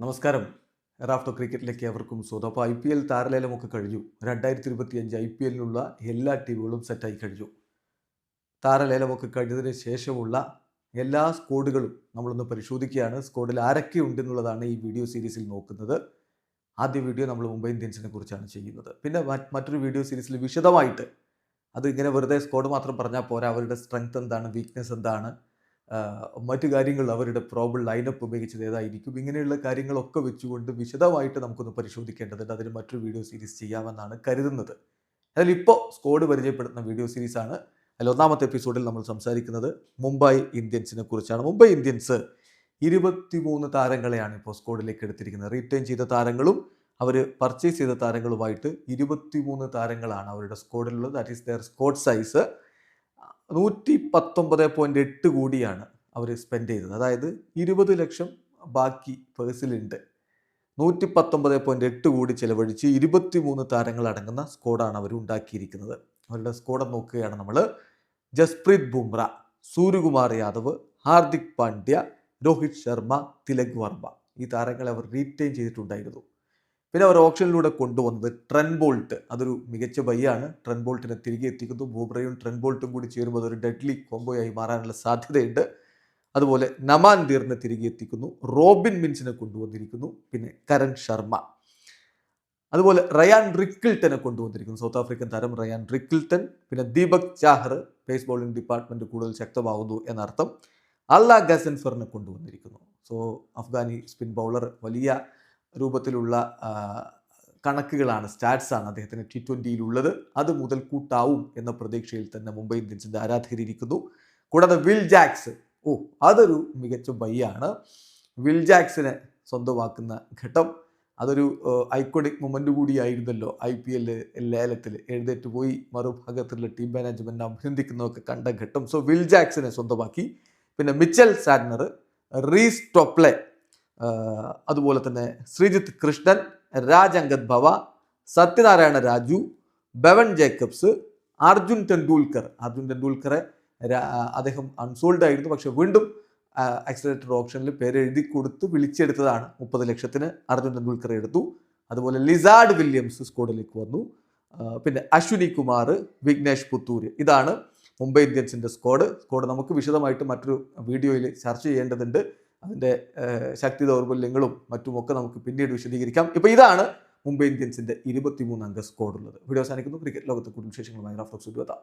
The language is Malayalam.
നമസ്കാരം. റാഫ്റ്റോ ക്രിക്കറ്റിലേക്ക് അവർക്കും സ്വന്തം. അപ്പോൾ ഐ പി എൽ താരലേലമൊക്കെ കഴിഞ്ഞു. രണ്ടായിരത്തി ഇരുപത്തി അഞ്ച് ഐ പി എല്ലിനുള്ള എല്ലാ ടീമുകളും സെറ്റായി കഴിഞ്ഞു. താരലേലമൊക്കെ കഴിഞ്ഞതിന് ശേഷമുള്ള എല്ലാ സ്കോഡുകളും നമ്മളൊന്ന് പരിശോധിക്കുകയാണ്. സ്കോഡിൽ ആരൊക്കെ ഉണ്ടെന്നുള്ളതാണ് ഈ വീഡിയോ സീരീസിൽ നോക്കുന്നത്. ആദ്യ വീഡിയോ നമ്മൾ മുംബൈ ഇന്ത്യൻസിനെ കുറിച്ചാണ് ചെയ്യുന്നത്. പിന്നെ മറ്റ് മറ്റൊരു വീഡിയോ സീരീസിൽ വിശദമായിട്ട് അത് ഇങ്ങനെ വെറുതെ സ്കോഡ് മാത്രം പറഞ്ഞാൽ പോരാ. അവരുടെ സ്ട്രെങ്ത് എന്താണ് വീക്ക്നെസ് എന്താണ് മറ്റു കാര്യങ്ങൾ അവരുടെ പ്രോബിൾ ലൈനപ്പ് ഉപയോഗിച്ചത് ഏതായിരിക്കും? ഇങ്ങനെയുള്ള കാര്യങ്ങളൊക്കെ വെച്ചുകൊണ്ട് വിശദമായിട്ട് നമുക്കൊന്ന് പരിശോധിക്കേണ്ടതുണ്ട്. അതിന് മറ്റൊരു വീഡിയോ സീരീസ് ചെയ്യാമെന്നാണ് കരുതുന്നത്. അതിൽ ഇപ്പോൾ സ്കോഡ് പരിചയപ്പെടുത്തുന്ന വീഡിയോ സീരീസാണ് അതിൽ ഒന്നാമത്തെ എപ്പിസോഡിൽ നമ്മൾ സംസാരിക്കുന്നത് മുംബൈ ഇന്ത്യൻസിനെ കുറിച്ചാണ്. മുംബൈ ഇന്ത്യൻസ് ഇരുപത്തിമൂന്ന് താരങ്ങളെയാണ് ഇപ്പോൾ സ്കോഡിലേക്ക് എടുത്തിരിക്കുന്നത്. റീറ്റെയിൻ ചെയ്ത താരങ്ങളും അവർ പർച്ചേസ് ചെയ്ത താരങ്ങളുമായിട്ട് ഇരുപത്തിമൂന്ന് താരങ്ങളാണ് അവരുടെ സ്കോഡിലുള്ളത് that is their squad size നൂറ്റി പത്തൊമ്പത് പോയിന്റ് എട്ട് കോടിയാണ് അവർ സ്പെൻഡ് ചെയ്തത്. അതായത് ഇരുപത് ലക്ഷം ബാക്കി പേഴ്സിലുണ്ട്. നൂറ്റി പത്തൊമ്പത് പോയിന്റ് എട്ട് കോടി ചിലവഴിച്ച് ഇരുപത്തിമൂന്ന് താരങ്ങൾ അടങ്ങുന്ന സ്കോഡാണ് അവർ ഉണ്ടാക്കിയിരിക്കുന്നത്. അവരുടെ സ്കോഡ് നോക്കുകയാണ് നമ്മൾ ജസ്പ്രീത് ബുംറ സൂര്യകുമാർ യാദവ് ഹാർദിക് പാണ്ഡ്യ രോഹിത് ശർമ്മ തിലക് വർമ്മ ഈ താരങ്ങളെ അവർ റീറ്റെയിൻ ചെയ്തിട്ടുണ്ടായിരുന്നു. പിന്നെ അവർ ഓപ്ഷനിലൂടെ കൊണ്ടുവന്നത് ട്രെൻ ബോൾട്ട് അതൊരു മികച്ച ബൈയാണ് ട്രെൻ ബോൾട്ടിനെ തിരികെ എത്തിക്കുന്നു. ബൂബ്രയും ട്രെൻ ബോൾട്ടും കൂടി ചേരുമ്പോൾ അതൊരു ഡെഡ്ലി കോംബോയായി മാറാനുള്ള സാധ്യതയുണ്ട്. അതുപോലെ നമാൻ ദീറിനെ തിരികെ എത്തിക്കുന്നു. റോബിൻ മിൻസിനെ കൊണ്ടുവന്നിരിക്കുന്നു. പിന്നെ കരൺ ശർമ്മ അതുപോലെ റയാൻ റിക്കിൾട്ടനെ കൊണ്ടുവന്നിരിക്കുന്നു. സൗത്ത് ആഫ്രിക്കൻ താരം റയാൻ റിക്കിൾട്ടൻ പിന്നെ Deepak Chahar pace bowling department കൂടുതൽ ശക്തമാകുന്നു എന്നർത്ഥം. അല്ല ഗസൻഫറിനെ കൊണ്ടുവന്നിരിക്കുന്നു. സോ അഫ്ഗാനി സ്പിൻ ബൗളർ വലിയ രൂപത്തിലുള്ള കണക്കുകളാണ് സ്റ്റാറ്റ്സാണ് അദ്ദേഹത്തിന് ടി ട്വന്റിയിലുള്ളത്. അത് മുതൽ കൂട്ടാവും എന്ന പ്രതീക്ഷയിൽ തന്നെ മുംബൈ ഇന്ത്യൻസിന്റെ ആരാധകരിയിരിക്കുന്നു കൂടാതെ വിൽ ജാക്സ് ഓ അതൊരു മികച്ച ബൈയാണ് വിൽ ജാക്സിനെ സ്വന്തമാക്കുന്ന ഘട്ടം. അതൊരു ഐക്കോണിക് മൊമെന്റ് കൂടിയായിരുന്നല്ലോ ഐ പി എൽ ലേലത്തിൽ എഴുന്നേറ്റ് പോയി മറുഭാഗത്തുള്ള ടീം മാനേജ്മെന്റിനെ അഭിനന്ദിക്കുന്നതൊക്കെ കണ്ട ഘട്ടം. സോ വിൽ ജാക്സിനെ സ്വന്തമാക്കി. പിന്നെ മിച്ചൽ സാറ്റ്നർ റീസ് ടോപ്ലെ അതുപോലെ തന്നെ ശ്രീജിത്ത് കൃഷ്ണൻ രാജ് ഭവ സത്യനാരായണ രാജു ബവൻ ജേക്കബ്സ് അർജുൻ ടെണ്ടുൽക്കർ. അർജുൻ ടെണ്ടുൽക്കറെ അദ്ദേഹം അൺസോൾഡ് ആയിരുന്നു. പക്ഷെ വീണ്ടും ആക്സിലേറ്റർ ഓപ്ഷനിൽ പേര് എഴുതി കൊടുത്ത് വിളിച്ചെടുത്തതാണ്. മുപ്പത് ലക്ഷത്തിന് അർജുൻ ടെണ്ടുൽക്കർ എടുത്തു. അതുപോലെ ലിസാർഡ് വില്യംസ് സ്കോഡിലേക്ക് വന്നു. പിന്നെ അശ്വിനി കുമാർ വിഘ്നേഷ് പുത്തൂര് ഇതാണ് മുംബൈ ഇന്ത്യൻസിന്റെ സ്കോഡ്. സ്കോഡ് നമുക്ക് വിശദമായിട്ട് മറ്റൊരു വീഡിയോയിൽ ചർച്ച ചെയ്യേണ്ടതുണ്ട്. അതിന്റെ ശക്തി ദൗർബല്യങ്ങളും മറ്റുമൊക്കെ നമുക്ക് പിന്നീട് വിശദീകരിക്കാം. ഇപ്പോൾ ഇതാണ് മുംബൈ ഇന്ത്യൻസിന്റെ ഇരുപത്തിമൂന്ന് അംഗ സ്ക്വാഡ് ഉള്ളത്. വീഡിയോ അവസാനിക്കുന്നു. ക്രിക്കറ്റ് ലോകത്തെ കൂടുതൽ വിശേഷങ്ങളുമായി റഫ്ലക്സ് എത്താം